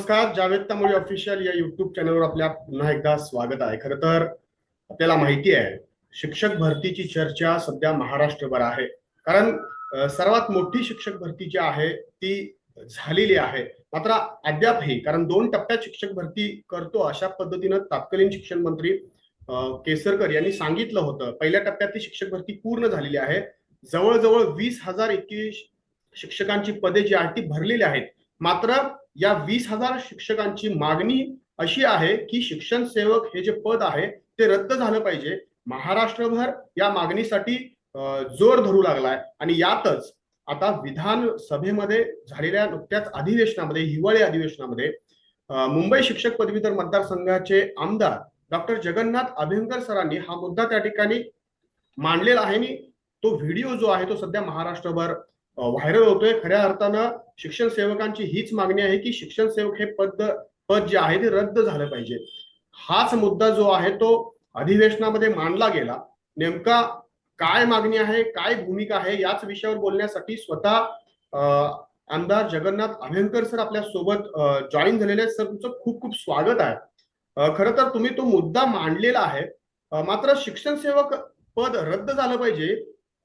नमस्कार जावेद तामोळी ऑफिशियल या युट्यूब चॅनलवर आपल्या पुन्हा एकदा स्वागत आहे. खरं तर आपल्याला माहिती आहे शिक्षक भरतीची चर्चा सध्या महाराष्ट्रभर आहे. कारण सर्वात मोठी शिक्षक भरती जी आहे ती झालेली आहे. मात्र अद्यापही कारण दोन टप्प्यात शिक्षक भरती करतो अशा पद्धतीनं तत्कालीन शिक्षण मंत्री केसरकर यांनी सांगितलं होतं. पहिल्या टप्प्यात ती शिक्षक भरती पूर्ण झालेली आहे. जवळजवळ वीस हजार इतकी शिक्षकांची पदे जी आहेत ती भरलेली आहेत. मात्र या वीस हजार शिक्षकांची मागणी अशी आहे की शिक्षण सेवक हे जे पद आहे ते रद्द झालं पाहिजे. महाराष्ट्रभर या मागणीसाठी जोर धरू लागलाय. आणि यातच आता विधानसभेमध्ये झालेल्या नुकत्याच अधिवेशनामध्ये हिवाळी अधिवेशनामध्ये मुंबई शिक्षक पदवीधर मतदारसंघाचे आमदार डॉक्टर जगन्नाथ अभ्यंकर सरांनी हा मुद्दा त्या ठिकाणी मांडलेला आहे. आणि तो व्हिडिओ जो आहे तो सध्या महाराष्ट्रभर व्हायरल होतोय. खऱ्या अर्थानं शिक्षण सेवकांची हीच मागणी आहे की शिक्षण सेवक हे पद पद जे आहे ते रद्द झालं पाहिजे. हाच मुद्दा जो आहे तो अधिवेशनामध्ये मांडला गेला. नेमका काय मागणी आहे काय भूमिका आहे याच विषयावर बोलण्यासाठी स्वतः आमदार जगन्नाथ अभ्यंकर सर आपल्यासोबत जॉईन झालेले आहेत. सर तुमचं खूप खूप स्वागत आहे. खरं तर तुम्ही तो मुद्दा मांडलेला आहे. मात्र शिक्षण सेवक पद रद्द झालं पाहिजे.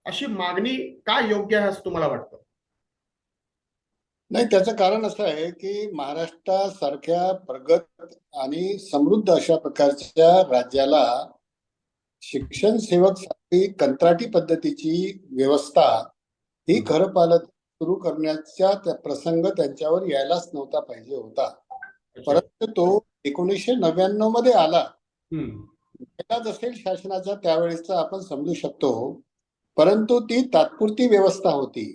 अशी मागणी काय योग्य आहे असं तुम्हाला वाटतं? नाही त्याचं कारण असं आहे की महाराष्ट्रासारख्या प्रगत आणि समृद्ध अशा प्रकारच्या राज्याला शिक्षण सेवकसाठी कंत्राटी पद्धतीची व्यवस्था ही खरं पालत सुरू करण्याचा त्या प्रसंग त्यांच्यावर यायलाच नव्हता पाहिजे होता. परंतु तो एकोणीसशे नव्याण्णवमध्ये आला असेल शासनाचा त्यावेळेसचा आपण समजू शकतो. परंतु ती तात्पुरती व्यवस्था होती.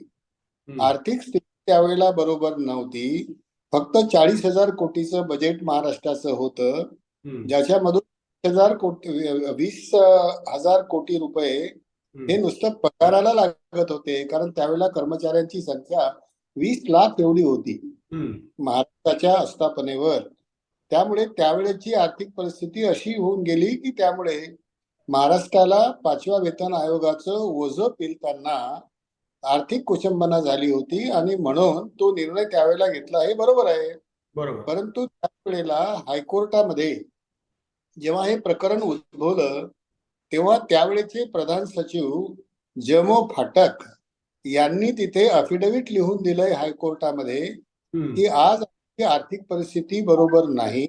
आर्थिक स्थिती त्यावेळेला बरोबर नव्हती. फक्त चाळीस हजार कोटीचं बजेट महाराष्ट्राचं होतं. ज्याच्यामधून हजार कोटी वीस हजार कोटी रुपये हे नुसतं पगाराला लागत होते. कारण त्यावेळेला कर्मचाऱ्यांची संख्या वीस लाख एवढी होती. महाराष्ट्राच्या आस्थापनेवर. त्यामुळे त्यावेळेची आर्थिक परिस्थिती अशी होऊन गेली की त्यामुळे महाराष्ट्राला पाचव्या वेतन आयोगाचं ओझं पेलताना आर्थिक कुचंबना झाली होती आणि म्हणून तो निर्णय त्यावेळेला घेतला हे बरोबर आहे. बरोबर. परंतु त्यावेळेला हायकोर्टामध्ये जेव्हा हे प्रकरण उद्भवलं तेव्हा त्यावेळेचे प्रधान सचिव जमो फाटक यांनी तिथे अफिडेव्हिट लिहून दिलंय हायकोर्टामध्ये की आज आर्थिक परिस्थिती बरोबर नाही.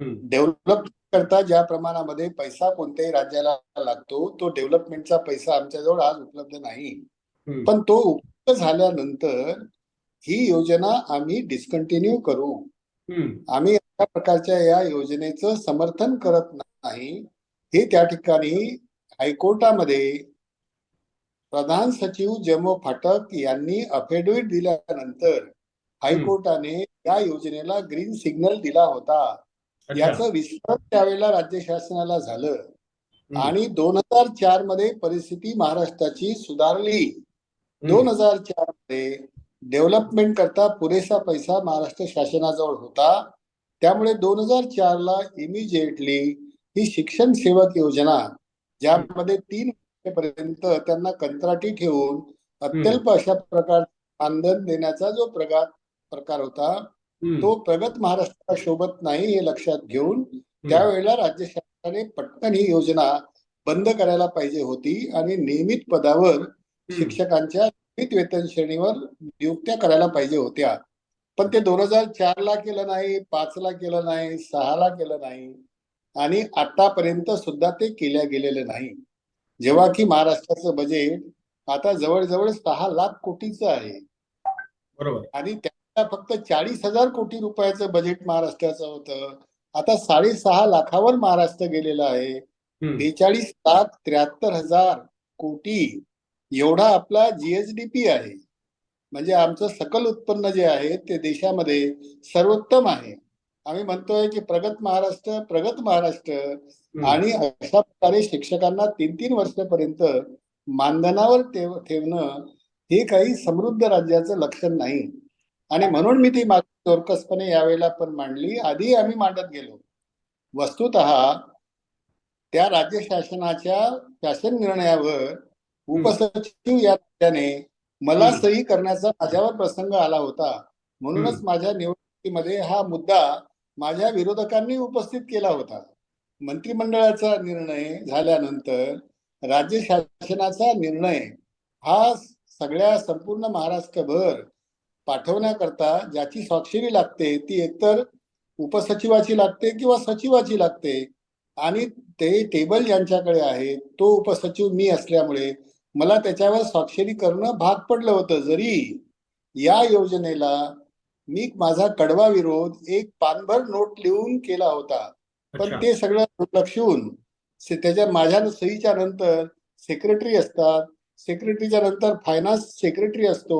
डेव्हलप करता ज्या प्रमाणामध्ये पैसा कोणत्याही राज्याला लागतो तो डेव्हलपमेंटचा पैसा आमच्याजवळ आज उपलब्ध नाही. पण तो उपलब्ध झाल्यानंतर ही योजना आम्ही डिस्कंटिन्यू करू. आम्ही अशा प्रकारच्या या योजनेचं समर्थन करत नाही. हे त्या ठिकाणी हायकोर्टामध्ये प्रधान सचिव जमो फाटक यांनी अफिडेव्हिट दिल्यानंतर हायकोर्टाने या योजनेला ग्रीन सिग्नल दिला होता. याचं विस्तार त्यावेळेला राज्य शासनाला झालं. आणि दोन हजार चारमध्ये परिस्थिती महाराष्ट्राची सुधारली. दोन हजार चारमध्ये डेव्हलपमेंट करता पुरेसा पैसा महाराष्ट्र शासनाजवळ होता. त्यामुळे दोन हजार चार ला इमिजिएटली ही शिक्षण सेवक योजना ज्यामध्ये तीन वर्षापर्यंत त्यांना कंत्राटी ठेवून अत्यल्प अशा प्रकार मानधन देण्याचा जो प्रकार प्रकार होता तो प्रगत महाराष्ट्राला शोभत नाही हे लक्षात घेऊन त्यावेळेला राज्य शासनाने पटकन ही योजना बंद करायला पाहिजे होती आणि नियमित पदावर शिक्षकांच्या नियमित वेतन श्रेणीवर नियुक्त्या करायला पाहिजे होत्या. पण ते दोन हजार चार ला केलं नाही पाच ला केलं नाही सहा ला केलं नाही आणि आतापर्यंत सुद्धा ते केल्या गेलेलं नाही. जेव्हा की महाराष्ट्राचं बजेट आता जवळजवळ सहा लाख कोटीचं आहे. बरोबर. आणि त्याला फक्त चाळीस हजार कोटी रुपयाचं बजेट महाराष्ट्राचं होतं. आता साडेसहा लाखावर महाराष्ट्र गेलेला आहे. बेचाळीस लाख त्र्याहत्तर हजार कोटी एवढा आपला जीएसडीपी आहे. म्हणजे आमचं सकल उत्पन्न जे आहे ते देशामध्ये सर्वोत्तम आहे. आम्ही म्हणतोय की प्रगत महाराष्ट्र प्रगत महाराष्ट्र आणि अशा प्रकारे शिक्षकांना तीन तीन वर्षापर्यंत मानधनावर ठेव ठेवणं हे काही समृद्ध राज्याचं लक्षण नाही. आणि म्हणून मी ती मागणी चोरकसपणे यावेळेला पण मांडली. आधी आम्ही मांडत गेलो. वस्तुत त्या राज्य शासनाच्या शासन निर्णयावर उपसचिव या नात्याने मला. सही करण्याचा माझ्यावर प्रसंग आला होता. म्हणूनच. माझ्या निवडमध्ये हा मुद्दा माझ्या विरोधकांनी उपस्थित केला होता. मंत्रिमंडळाचा निर्णय झाल्यानंतर राज्य शासनाचा निर्णय हा सगळ्या संपूर्ण महाराष्ट्रभर पाठवण्याकरता ज्याची स्वाक्षरी लागते ती एकतर उपसचिवाची लागते किंवा सचिवाची लागते. आणि ते टेबल ज्यांच्याकडे आहे तो उपसचिव मी असल्यामुळे मला त्याच्यावर स्वाक्षरी करणं भाग पडलं होतं. जरी या योजनेला मी माझा कडवा विरोध एक पानभर नोट लिहून केला होता. पण ते सगळं दुर्लक्षून त्याच्या माझ्या सहीच्या नंतर सेक्रेटरी असतात. सेक्रेटरीच्या नंतर फायनान्स सेक्रेटरी असतो.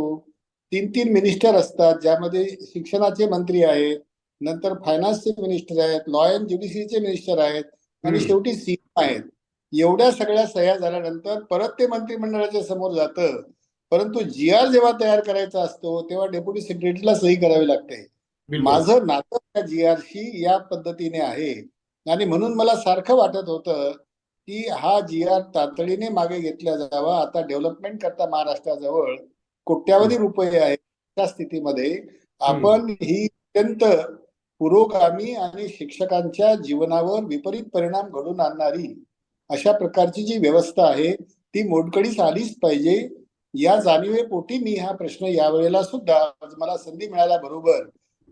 तीन तीन मिनिस्टर असतात ज्यामध्ये शिक्षणाचे मंत्री आहेत नंतर फायनान्सचे मिनिस्टर आहेत लॉ अँड ज्युडिशरीचे मिनिस्टर आहेत आणि. शेवटी सीएम आहेत. एवढ्या सगळ्या सह्या झाल्यानंतर परत ते मंत्रिमंडळाच्या समोर जातं. परंतु जी आर जेव्हा तयार करायचा असतो तेव्हा डेप्युटी सेक्रेटरीला सही करावी लागते. माझं नातं त्या जी आर शी या पद्धतीने आहे. आणि म्हणून मला सारखं वाटत होतं की हा जी आर तातडीने मागे घेतला जावा. आता डेव्हलपमेंट करता महाराष्ट्राजवळ कोट्यावधी रुपये आहेत त्या स्थितीमध्ये आपण ही अत्यंत पुरोगामी आणि शिक्षकांच्या जीवनावर विपरीत परिणाम घडून आणणारी अशा प्रकारची जी व्यवस्था आहे ती मोडकळीस आलीच पाहिजे. या जाणीवेपोटी मी हा प्रश्न यावेळेला सुद्धा मला संधी मिळाल्याबरोबर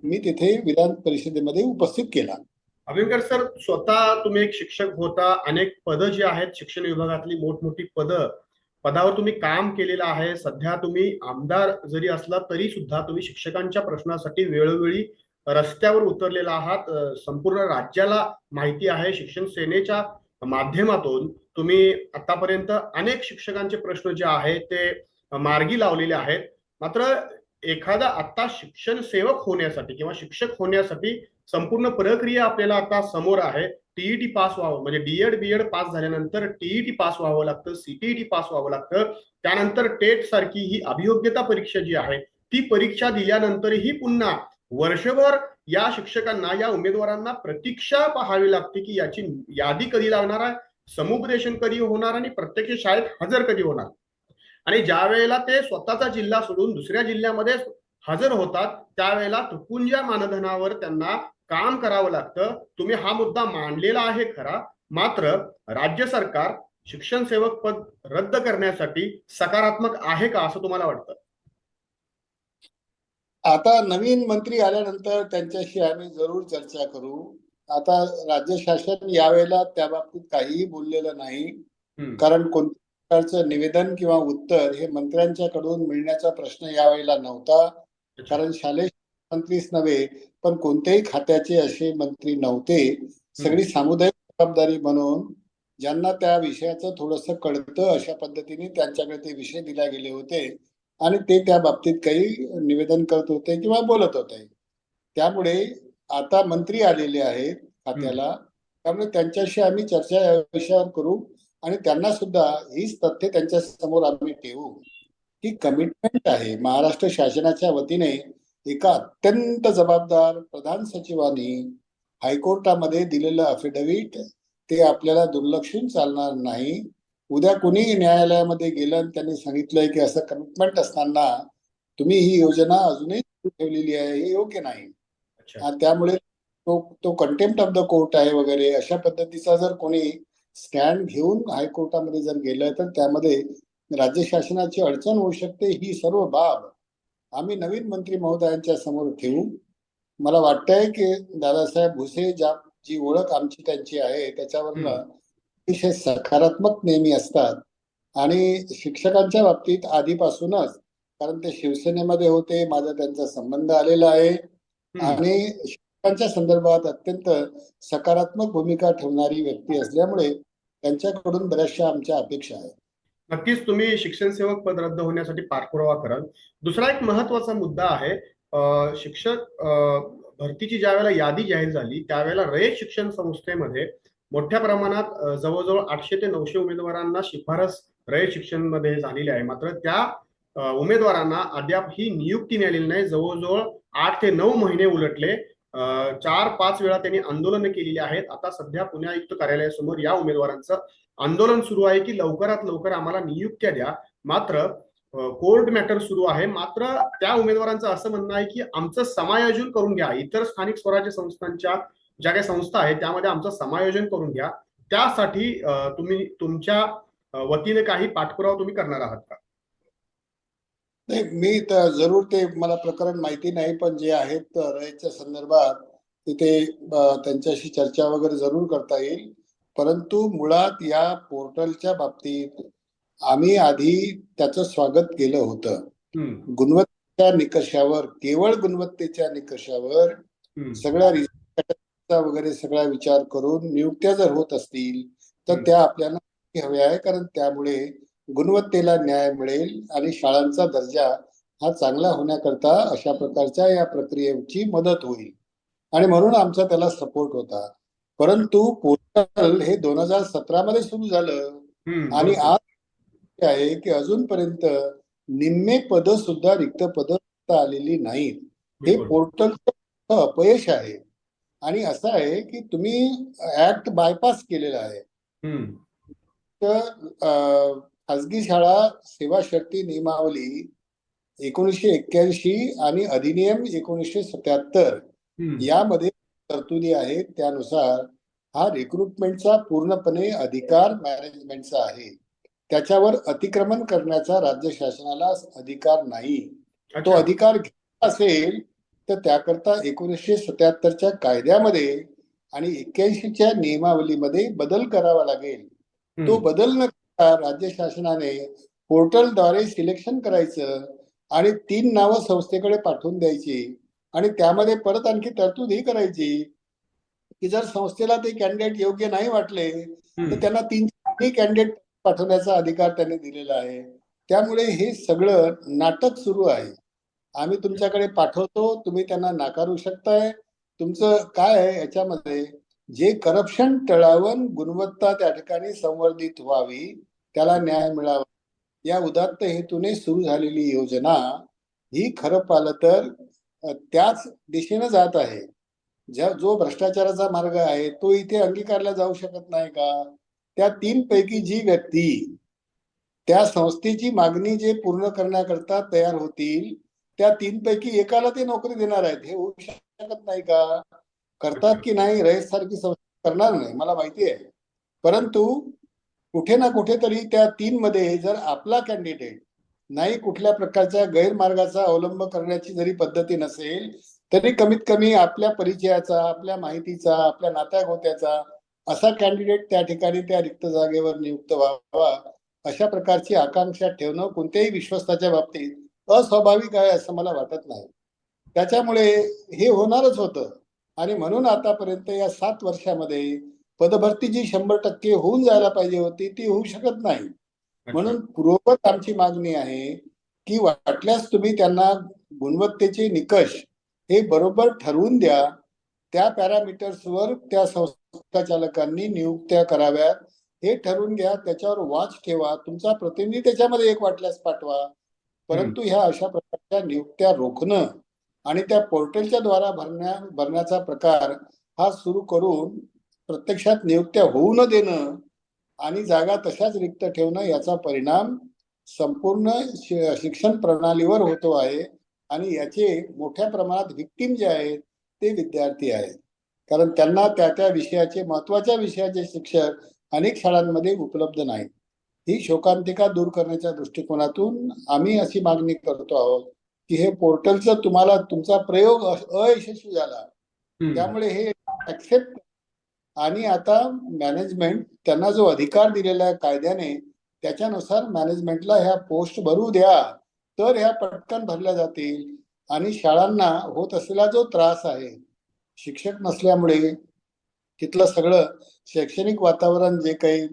मी तिथे विधान परिषदेमध्ये उपस्थित केला. अभिंकर सर स्वतः तुम्ही एक शिक्षक होता. अनेक पदं जी आहेत शिक्षण विभागातली मोठमोठी पदं पदावर तुम्ही काम केलेलं आहे सध्या तुम्ही आमदार जरी असला तरी सुद्धा तुम्ही शिक्षकांच्या प्रश्नासाठी वेळोवेळी रस्त्यावर उतरलेला आहात. संपूर्ण राज्याला माहिती आहे शिक्षण सेनेच्या माध्यमातून तुम्ही आतापर्यंत अनेक शिक्षकांचे प्रश्न जे आहेत ते मार्गी लावलेले आहेत. मात्र एखादा आता शिक्षण सेवक होण्यासाठी किंवा शिक्षक होण्यासाठी संपूर्ण प्रक्रिया आपल्याला आता समोर आहे. टीईटी पास व्हावं. म्हणजे डीएड बीएड पास झाल्यानंतर टीईटी पास व्हावं लागतं सीटीईटी पास व्हावं लागतं. त्यानंतर टेट सारखी ही अभियोग्यता परीक्षा जी आहे ती परीक्षा दिल्यानंतरही पुन्हा वर्षभर या शिक्षकांना या उमेदवारांना प्रतीक्षा पाहावी लागते की याची यादी कधी लागणार आहे समुपदेशन कधी होणार आणि प्रत्यक्ष शाळेत हजर कधी होणार. आणि ज्या वेळेला ते स्वतःचा जिल्हा सोडून दुसऱ्या जिल्ह्यामध्ये हजर होतात त्यावेळेला तुकुंजा मानधनावर त्यांना काम करावं लागतं. तुम्ही हा मुद्दा मांडलेला आहे खरा. मात्र राज्य सरकार शिक्षण सेवक पद रद्द करण्यासाठी सकारात्मक आहे का असं तुम्हाला वाटतं? आता नवीन मंत्री आल्यानंतर त्यांच्याशी आम्ही जरूर चर्चा करू. आता राज्य शासन यावेळेला त्या बाबतीत काहीही बोललेलं नाही. कारण कोणत्या प्रकारचं निवेदन किंवा उत्तर हे मंत्र्यांच्याकडून मिळण्याचा प्रश्न यावेळेला नव्हता. कारण शालेय मंत्रीच नव्हे पण कोणत्याही खात्याचे असे मंत्री नव्हते. सगळी सामुदायिक जबाबदारी म्हणून ज्यांना त्या विषयाचं थोडंसं कळतं अशा पद्धतीने त्यांच्याकडे ते विषय दिले गेले होते. आणि ते त्या बाबतीत काही निवेदन करत होते किंवा बोलत होते. त्यामुळे आता मंत्री आलेले आहेत खात्याला. त्यामुळे त्यांच्याशी आम्ही चर्चा या विषयावर करू आणि त्यांना सुद्धा हीच तथ्य त्यांच्यासमोर आम्ही ठेवू. की कमिटमेंट आहे. महाराष्ट्र शासनाच्या वतीने एका अत्यंत जबाबदार प्रधान सचिवांनी हायकोर्टामध्ये दिलेलं अफिडेव्हिट ते आपल्याला दुर्लक्षून चालणार नाही. उद्या कुणी न्यायालयामध्ये गेलं आणि त्यांनी सांगितलंय की असं कमिटमेंट असताना तुम्ही ही योजना अजूनही सुरू ठेवलेली आहे हे योग्य नाही. त्यामुळे तो तो कंटेम्प्ट ऑफ द कोर्ट आहे वगैरे अशा पद्धतीचा जर कोणी स्टँड घेऊन हायकोर्टामध्ये जर गेलं तर त्यामध्ये राज्य शासनाची अडचण होऊ शकते. ही सर्व बाब आम्ही नवीन मंत्री महोदयांच्या समोर ठेवू मला वाटतंय की दादासाहेब भुसे ज्या जी ओळख आमची त्यांची आहे त्याच्यावरनं अतिशय सकारात्मक नेहमी असतात. आणि शिक्षकांच्या बाबतीत आधीपासूनच कारण ते शिवसेनेमध्ये होते माझा त्यांचा संबंध आलेला आहे. आणि शिक्षकांच्या संदर्भात अत्यंत सकारात्मक भूमिका ठेवणारी व्यक्ती असल्यामुळे त्यांच्याकडून बऱ्याचशा आमच्या अपेक्षा आहेत. नक्कीच तुम्ही शिक्षण सेवक पद रद्द होण्यासाठी पाठपुरावा कराल. दुसरा एक महत्त्वाचा मुद्दा आहे अं, शिक्षक भरतीची ज्या वेळेला यादी जाहीर झाली त्यावेळेला रयत शिक्षण संस्थेमध्ये मोठ्या प्रमाणात जवळजवळ आठशे ते नऊशे उमेदवारांना शिफारस रयत शिक्षणमध्ये झालेली आहे. मात्र त्या उमेदवारांना अद्याप ही नियुक्ती मिळालेली नाही. जवळजवळ आठ ते नऊ महिने उलटले. अं, चार पाच वेळा त्यांनी आंदोलन केलेली आहेत. आता सध्या पुणे आयुक्त कार्यालयासमोर या उमेदवारांचं आंदोलन सुरू आहे की लवकरात लवकर आम्हाला नियुक्त्या द्या. मात्र कोर्ट मॅटर सुरू आहे. मात्र त्या उमेदवारांचं असं म्हणणं आहे की आमचं समायोजन करून घ्या. इतर स्थानिक स्वराज्य संस्थांच्या ज्या काही संस्था आहेत त्यामध्ये आमचं समायोजन करून घ्या. त्यासाठी तुम्ही तुमच्या वतीने काही पाठपुरावा तुम्ही करणार आहात का? नाही मी तर जरूर ते मला प्रकरण माहिती नाही पण जे आहेत रयतच्या संदर्भात तिथे त्यांच्याशी चर्चा वगैरे जरूर करता येईल. परंतु मुळात या पोर्टलच्या बाबतीत आम्ही आधी त्याचं स्वागत केलं होतं. गुणवत्तेच्या निकषावर केवळ गुणवत्तेच्या निकषावर सगळ्या वगैरे सगळा विचार करून नियुक्त्या जर होत असतील तर. त्या आपल्याला हव्या आहे कारण त्यामुळे गुणवत्तेला न्याय मिळेल आणि शाळांचा दर्जा हा चांगला होण्याकरता अशा प्रकारच्या या प्रक्रियेची मदत होईल. आणि म्हणून आमचा त्याला सपोर्ट होता. परंतु पोर्टल हे दोन हजार सतरा मध्ये सुरू झालं. आणि. आज काय आहे की अजूनपर्यंत निम्मे पद सुद्धा रिक्त पद आलेली नाहीत. हे. पोर्टलचं अपयश आहे. आणि असं आहे की तुम्ही ऍक्ट बायपास केलेला आहे. तर अं, खाजगी शाळा सेवा शर्ती नियमावली एकोणीसशे एक्क्याऐंशी आणि अधिनियम एकोणीसशे सत्याहत्तर यामध्ये तरतुदी आहेत त्यानुसार हा रिक्रुटमेंटचा पूर्णपणे अधिकार मॅनेजमेंटचा आहे. त्याच्यावर अतिक्रमण करण्याचा राज्य शासनाला अधिकार नाही. तो. अधिकार असेल तर त्याकरता एकोणीसशे सत्याहत्तरच्या कायद्यामध्ये आणि एक्क्याऐंशीच्या नियमावलीमध्ये बदल करावा लागेल. तो बदल न करता राज्य शासनाने पोर्टलद्वारे सिलेक्शन करायचं आणि तीन नावं संस्थेकडे पाठवून द्यायची. आणि त्यामध्ये परत आणखी तरतूद ही करायची की जर संस्थेला ते कॅन्डिडेट योग्य नाही वाटले तर त्यांना तीन कॅन्डिडेट पाठवण्याचा अधिकार त्यांनी दिलेला आहे. त्यामुळे हे सगळं नाटक सुरू आहे. आम्ही तुमच्याकडे पाठवतो तुम्ही त्यांना नाकारू शकताय. तुमचं काय आहे याच्यामध्ये जे करप्शन टळावून गुणवत्ता त्या ठिकाणी संवर्धित व्हावी त्याला न्याय मिळावा. या उदात्त हेतूने सुरू झालेली योजना ही खरं पाहिलं तर त्याच दिशेनं जात आहे. ज्या जो भ्रष्टाचाराचा मार्ग आहे तो इथे अंगीकारला जाऊ शकत नाही का? त्या तीन पैकी जी व्यक्ती त्या संस्थेची मागणी जे पूर्ण करण्याकरता तयार होतील त्या तीन पैकी एकाला ते नोकरी देणार आहेत. हे होऊ शकत नाही का? करतात की नाही रयत सारखी संस्था करणार नाही मला माहिती आहे. परंतु कुठे ना कुठेतरी त्या तीन मध्ये जर आपला कॅन्डिडेट नाही कुठल्या प्रकारच्या गैरमार्गाचा अवलंब करण्याची जरी पद्धती नसेल तरी कमीत कमी आपल्या परिचयाचा आपल्या माहितीचा आपल्या नात्या गोत्याचा असा कॅन्डिडेट त्या ठिकाणी त्या रिक्त जागेवर नियुक्त व्हावा अशा प्रकारची आकांक्षा ठेवणं कोणत्याही विश्वस्ताच्या बाबतीत अस्वाभाविक आहे असं मला वाटत नाही. त्याच्यामुळे हे होणारच होतं. आणि म्हणून आतापर्यंत या सात वर्षामध्ये पदभरती जी शंभर टक्के होऊन जायला पाहिजे होती ती होऊ शकत नाही. म्हणून पूर्ववत आमची मागणी आहे की वाटल्यास तुम्ही त्यांना गुणवत्तेचे निकष हे बरोबर ठरवून द्या. त्या पॅरामीटर्सवर त्या संस्था चालकांनी नियुक्त्या कराव्यात. हे ठरवून घ्या त्याच्यावर वॉच ठेवा. तुमचा प्रतिनिधी त्याच्यामध्ये एक वाटल्यास पाठवा. परंतु ह्या अशा प्रकारच्या नियुक्त्या रोखणं आणि त्या पोर्टलच्या द्वारा भरण्या भरण्याचा प्रकार हा सुरू करून प्रत्यक्षात नियुक्त्या होऊ न देणं आणि जागा तशाच रिक्त ठेवणं याचा परिणाम संपूर्ण शिक्षण प्रणालीवर होतो आहे. आणि याचे मोठ्या प्रमाणात व्हिक्टीम जे आहेत ते विद्यार्थी आहेत. कारण त्यांना त्या त्या विषयाचे महत्त्वाच्या विषयाचे शिक्षक अनेक शाळांमध्ये उपलब्ध नाहीत. ही शोकांतिका दूर करण्याच्या दृष्टिकोनातून आम्ही अशी मागणी करतो आहोत की हे पोर्टलचं तुम्हाला तुमचा प्रयोग अयशस्वी झाला. त्यामुळे हे ऍक्सेप्ट आणि आता मॅनेजमेंट त्यांना जो अधिकार दिलेला आहे कायद्याने त्याच्यानुसार मॅनेजमेंटला ह्या पोस्ट भरू द्या. तर ह्या पटकन भरल्या जातील. आणि शाळांना होत असलेला जो त्रास आहे शिक्षक नसल्यामुळे तिथलं सगळं शैक्षणिक वातावरण जे काही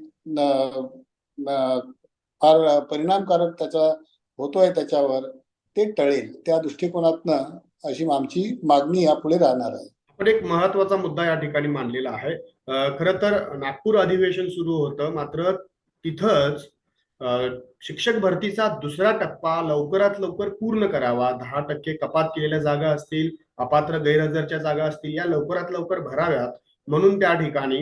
फार परिणामकारक त्याचा होतोय त्याच्यावर ते टळेल. त्या दृष्टिकोनातनं अशी आमची मागणी यापुढे राहणार आहे. आपण एक महत्त्वाचा मुद्दा या ठिकाणी मांडलेला आहे. खर तर नागपूर अधिवेशन सुरू होतं मात्र तिथंच शिक्षक भरतीचा दुसरा टप्पा लवकरात लवकर पूर्ण करावा. दहा टक्के कपात केलेल्या जागा असतील अपात्र गैरहजरच्या जागा असतील या लवकरात लवकर भराव्यात. म्हणून त्या ठिकाणी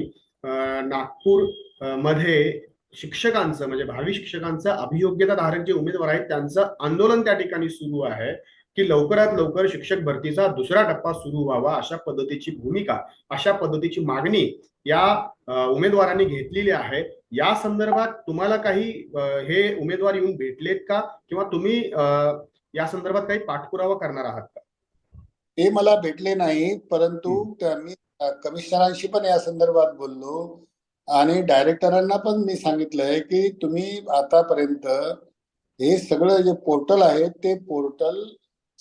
नागपूरमध्ये शिक्षकांचं म्हणजे भावी शिक्षकांचं अभियोग्यता धारक जे उमेदवार आहेत त्यांचं आंदोलन त्या ठिकाणी सुरू आहे. की लवकरात लवकर शिक्षक भरतीचा दुसरा टप्पा सुरू व्हावा अशा पद्धतीची भूमिका अशा पद्धतीची मागणी या उमेदवारांनी घेतलेली आहे. या संदर्भात तुम्हाला काही हे उमेदवार येऊन भेटलेत का? किंवा तुम्ही या संदर्भात काही पाठपुरावा करणार आहात का? ते मला भेटले नाही परंतु मी कमिशनरांशी पण या संदर्भात बोललो. आणि डायरेक्टरांना पण मी सांगितलंय की तुम्ही आतापर्यंत हे सगळं जे पोर्टल आहे ते पोर्टल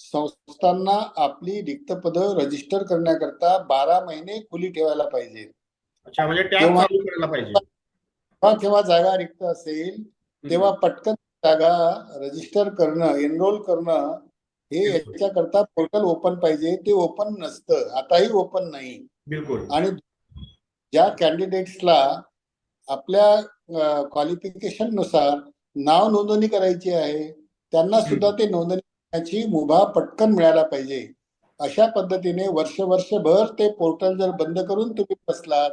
संस्थांना आपली रिक्त पदं रजिस्टर करण्याकरता बारा महिने खुली ठेवायला पाहिजे. अच्छा म्हणजे जेव्हा केव्हा जागा रिक्त असेल तेव्हा पटकन जागा रजिस्टर करणं एनरोल करणं हे. याच्याकरता पोर्टल ओपन पाहिजे. ते ओपन नसतं. आताही ओपन नाही. बिलकुल. आणि ज्या कॅन्डिडेट्सला आपल्या क्वालिफिकेशननुसार नाव नोंदणी करायची आहे त्यांना सुद्धा ते नोंदणी करण्याची मुभा पटकन मिळायला पाहिजे. अशा पद्धतीने वर्ष वर्षभर ते पोर्टल जर बंद करून तुम्ही बसलात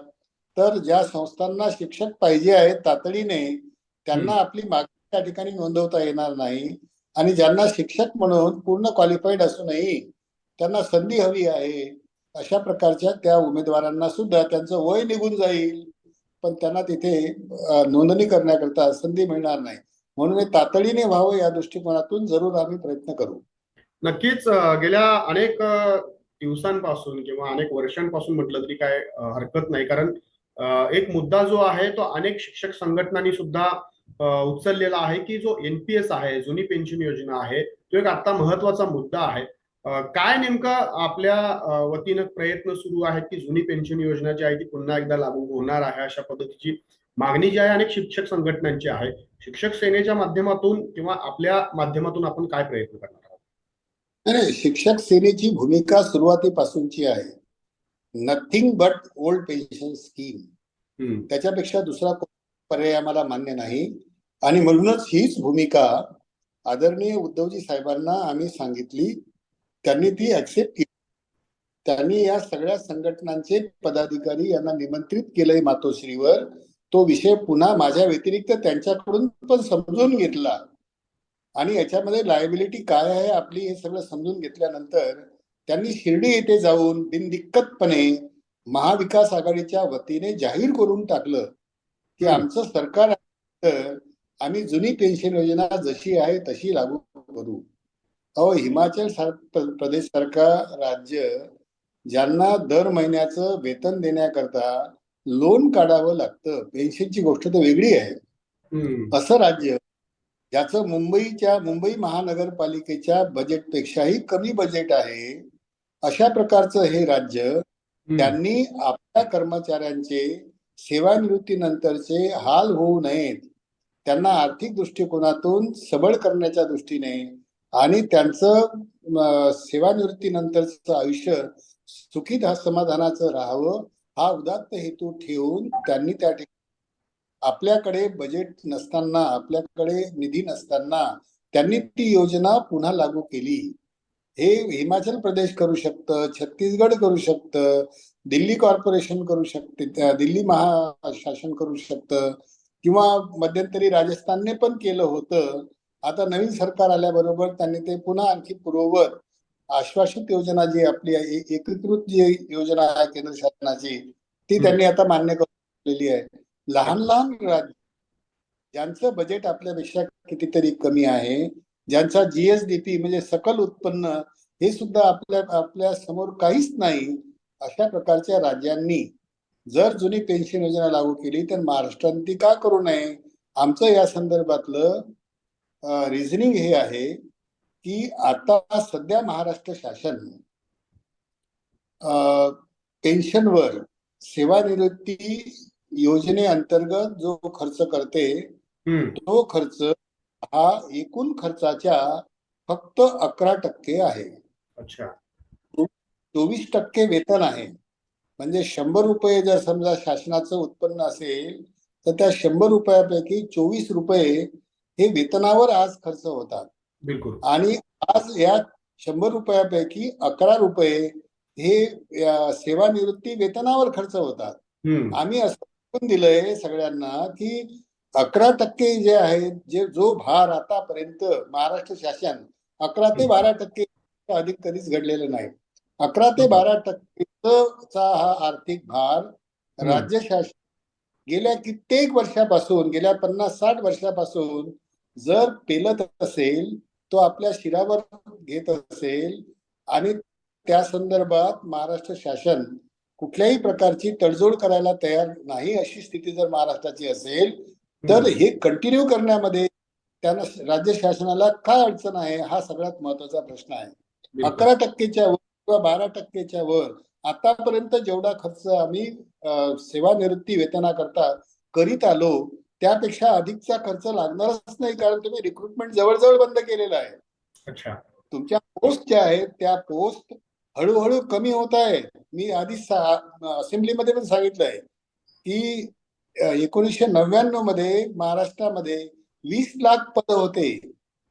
तर ज्या संस्थांना शिक्षक पाहिजे आहेत तातडीने त्यांना आपली मागणी त्या ठिकाणी नोंदवता येणार नाही. आणि ज्यांना शिक्षक म्हणून पूर्ण क्वालिफाईड असूनही त्यांना संधी हवी आहे अशा प्रकारच्या त्या उमेदवारांना सुद्धा त्यांचं वय निघून जाईल. पण त्यांना तिथे नोंदणी करण्याकरता संधी मिळणार नाही. म्हणून हे तातडीने व्हावं या दृष्टिकोनातून जरूर आम्ही प्रयत्न करू. नक्कीच गेल्या अनेक दिवसांपासून किंवा अनेक वर्षांपासून म्हटलं तरी काय हरकत नाही. कारण एक मुद्दा जो आहे तो अनेक शिक्षक संघटनांनी सुद्धा उचललेला आहे की जो एनपीएस आहे जुनी पेन्शन योजना आहे तो एक आता महत्त्वाचा मुद्दा आहे. काय नेमकं आपल्या वतीनं प्रयत्न सुरू आहेत की जुनी पेन्शन योजना जी आहे ती पुन्हा एकदा लागू होणार आहे अशा पद्धतीची? मागणी जी आहे अनेक शिक्षक संघटनांची आहे. शिक्षक सेनेच्या माध्यमातून किंवा आपल्या माध्यमातून आपण काय प्रयत्न करणार आहोत? नाही, शिक्षक सेनेची भूमिका सुरुवातीपासूनची आहे. Nothing but old pension scheme त्याच्यापेक्षा दुसरा पर्याय आम्हाला मान्य नाही. आणि म्हणूनच हीच भूमिका आदरणीय उद्धवजी साहेबांना आम्ही सांगितली. त्यांनी ती ऍक्सेप्ट केली. त्यांनी या सगळ्या संघटनांचे पदाधिकारी यांना निमंत्रित केलंय मातोश्रीवर. तो विषय पुन्हा माझ्या व्यतिरिक्त त्यांच्याकडून पण समजून घेतला आणि याच्यामध्ये लायबिलिटी काय आहे आपली हे सगळं समजून घेतल्यानंतर त्यांनी शिर्डी येथे जाऊन बिनदिक्कतपणे महाविकास आघाडीच्या वतीने जाहीर करून टाकलं की. आमचं सरकार तर आम्ही जुनी पेन्शन योजना जशी आहे तशी लागू करू अहो हिमाचल प्रदेश सारखा राज्य ज्यांना दर महिन्याचं वेतन देण्याकरता लोन काढावं लागतं. पेन्शनची गोष्ट तर वेगळी आहे. असं राज्य ज्याचं मुंबईच्या मुंबई महानगरपालिकेच्या बजेटपेक्षाही कमी बजेट आहे अशा प्रकारचं हे राज्य. त्यांनी आपल्या कर्मचाऱ्यांचे सेवानिवृत्तीनंतरचे हाल होऊ नयेत. त्यांना आर्थिक दृष्टिकोनातून सबळ करण्याच्या दृष्टीने आणि त्यांचं सेवानिवृत्तीनंतरचं आयुष्य सुखी समाधानाचं राहावं हा उदात्त हेतू ठेवून त्यांनी त्या ठिकाणी आपल्याकडे बजेट नसताना आपल्याकडे निधी नसताना त्यांनी ती योजना पुन्हा लागू केली. हे हिमाचल प्रदेश करू शकतं छत्तीसगड करू शकतं दिल्ली कॉर्पोरेशन करू शकते दिल्ली महाशासन करू शकतं किंवा मध्यंतरी राजस्थानने पण केलं होतं. आता नवीन सरकार आल्याबरोबर त्यांनी ते पुन्हा आणखी पूर्ववत आश्वासित योजना जी आपली एकीकृत जी योजना आहे केंद्र शासनाची ती त्यांनी आता मान्य केलेली आहे. लहान लहान राज्य ज्यांचं बजेट आपल्यापेक्षा कितीतरी कमी आहे ज्यांचा जीएसडीपी म्हणजे सकल उत्पन्न हे सुद्धा आपल्या आपल्यासमोर काहीच नाही अशा प्रकारच्या राज्यांनी जर जुनी पेन्शन योजना लागू केली तर महाराष्ट्राने ती का करू नये? आमचं या संदर्भातलं रिझनिंग हे आहे की आता सध्या महाराष्ट्र शासन पेन्शनवर सेवानिवृत्ती योजनेअंतर्गत जो खर्च करते तो खर्च हा एकूण खर्चाच्या फक्त अकरा टक्के आहे. अच्छा. चोवीस टक्के वेतन आहे. म्हणजे शंभर रुपये जर समजा शासनाचं उत्पन्न असेल तर त्या शंभर रुपयापैकी चोवीस रुपये हे वेतनावर आज खर्च होतात. बिलकुल. आणि आज या शंभर रुपयापैकी अकरा रुपये हे सेवानिवृत्ती वेतनावर खर्च होतात. आम्ही असं दिलंय सगळ्यांना की अकरा टक्के जे आहेत जे जो भार आतापर्यंत महाराष्ट्र शासन अकरा ते बारा टक्के अधिक कधीच घडलेला नाही. अकरा ते बारा टक्केचा हा आर्थिक भार. राज्य शासन गेल्या कित्येक वर्षापासून गेल्या पन्नास साठ वर्षापासून जर पेलत असेल तो आपल्या शिरावर घेत असेल आणि त्या संदर्भात महाराष्ट्र शासन कुठल्याही प्रकारची तडजोड करायला तयार नाही अशी स्थिती जर महाराष्ट्राची असेल तर हे कंटिन्यू करण्यामध्ये त्यांना राज्य शासनाला काय अडचण आहे हा सगळ्यात महत्त्वाचा प्रश्न आहे. अकरा टक्केच्या वर किंवा बारा टक्केच्या वर आतापर्यंत जेवढा खर्च आम्ही सेवानिवृत्ती वेतनाकरता करीत आलो त्यापेक्षा अधिकचा खर्च लागणारच नाही कारण तुम्ही रिक्रुटमेंट जवळजवळ बंद केलेला आहे. अच्छा. तुमच्या पोस्ट ज्या आहेत त्या पोस्ट हळूहळू कमी होत आहेत. मी आधी असेंब्लीमध्ये पण सांगितलंय की अ, एकोणीसशे नव्याण्णवमध्ये महाराष्ट्रामध्ये वीस लाख पद होते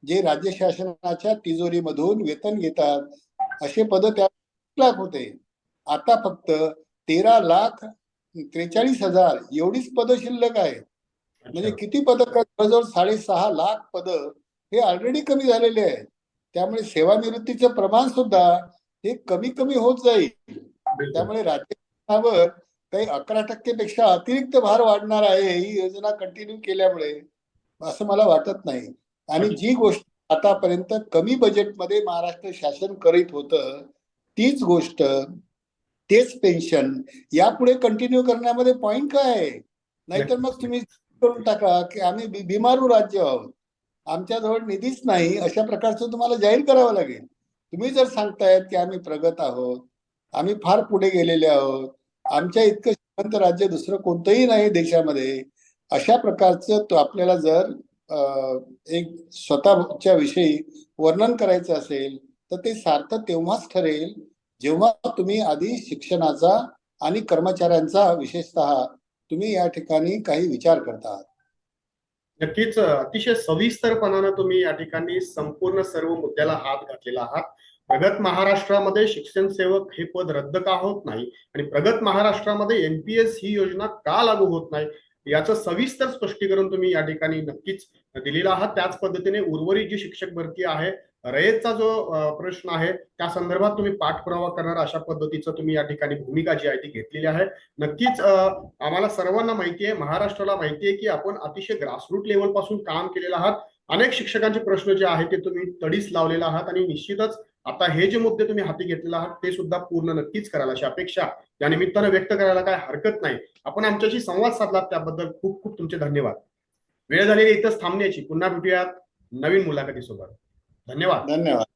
जे राज्य शासनाच्या तिजोरीमधून वेतन घेतात. असे पद त्या लाख होते. आता फक्त तेरा लाख त्रेचाळीस हजार एवढीच पद शिल्लक आहेत. म्हणजे. किती पद जवळजवळ साडेसहा लाख पद हे ऑलरेडी कमी झालेले आहेत. त्यामुळे सेवानिवृत्तीचं प्रमाण सुद्धा हे कमी कमी होत जाईल. त्यामुळे राज्यावर काही अकरा टक्केपेक्षा अतिरिक्त भार वाढणार आहे ही योजना कंटिन्यू केल्यामुळे असं मला वाटत नाही. आणि जी गोष्ट आतापर्यंत कमी बजेटमध्ये महाराष्ट्र शासन करीत होतं तीच गोष्ट तेच पेन्शन यापुढे कंटिन्यू करण्यामध्ये पॉइंट काय आहे? नाहीतर मग तुम्ही करून टाका की आम्ही भीमारू बिमारू राज्य आहोत. आमच्याजवळ निधीच नाही अशा प्रकारचं तुम्हाला जाहीर करावं लागेल. तुम्ही जर सांगतायत की आम्ही प्रगत आहोत आम्ही फार पुढे गेलेले आहोत आमच्या इतकं श्रीमंत राज्य दुसरं कोणतंही नाही देशामध्ये अशा प्रकारचं तो आपल्याला जर एक स्वतःच्या विषयी वर्णन करायचं असेल तर ते सार्थ तेव्हाच ठरेल जेव्हा तुम्ही आधी शिक्षणाचा आणि कर्मचाऱ्यांचा विशेषतः तुम्ही या ठिकाणी काही विचार करता नक्कीच अतिशय सविस्तरपणानं तुम्ही या ठिकाणी संपूर्ण सर्व मुद्द्याला हात घातलेला आहात. प्रगत महाराष्ट्रामध्ये शिक्षण सेवक हे पद रद्द का होत नाही आणि प्रगत महाराष्ट्रामध्ये एनपीएस ही योजना का लागू होत नाही याचं सविस्तर स्पष्टीकरण तुम्ही या ठिकाणी नक्कीच दिलेलं आहात. त्याच पद्धतीने उर्वरित जी शिक्षक भरती आहे रयतचा जो प्रश्न आहे त्या संदर्भात तुम्ही पाठपुरावा करणार अशा पद्धतीचं तुम्ही या ठिकाणी भूमिका जी आहे ती घेतलेली आहे. नक्कीच आम्हाला सर्वांना माहिती आहे महाराष्ट्राला माहिती आहे की आपण अतिशय ग्रासरूट लेवलपासून काम केलेलं आहात. अनेक शिक्षकांचे प्रश्न जे आहेत ते तुम्ही तडीस लावलेले आहात आणि निश्चितच आता हे जे मुद्दे तुम्ही हाती घेतलेले आहात ते सुद्धा पूर्ण नक्कीच करायला अशी अपेक्षा या निमित्तानं व्यक्त करायला काय हरकत नाही. आपण आमच्याशी संवाद साधला त्याबद्दल खूप खूप तुमचे धन्यवाद. वेळ झालेली इथंच थांबण्याची. पुन्हा भेटूयात नवीन मुलाखतीसोबत. धन्यवाद। धन्यवाद।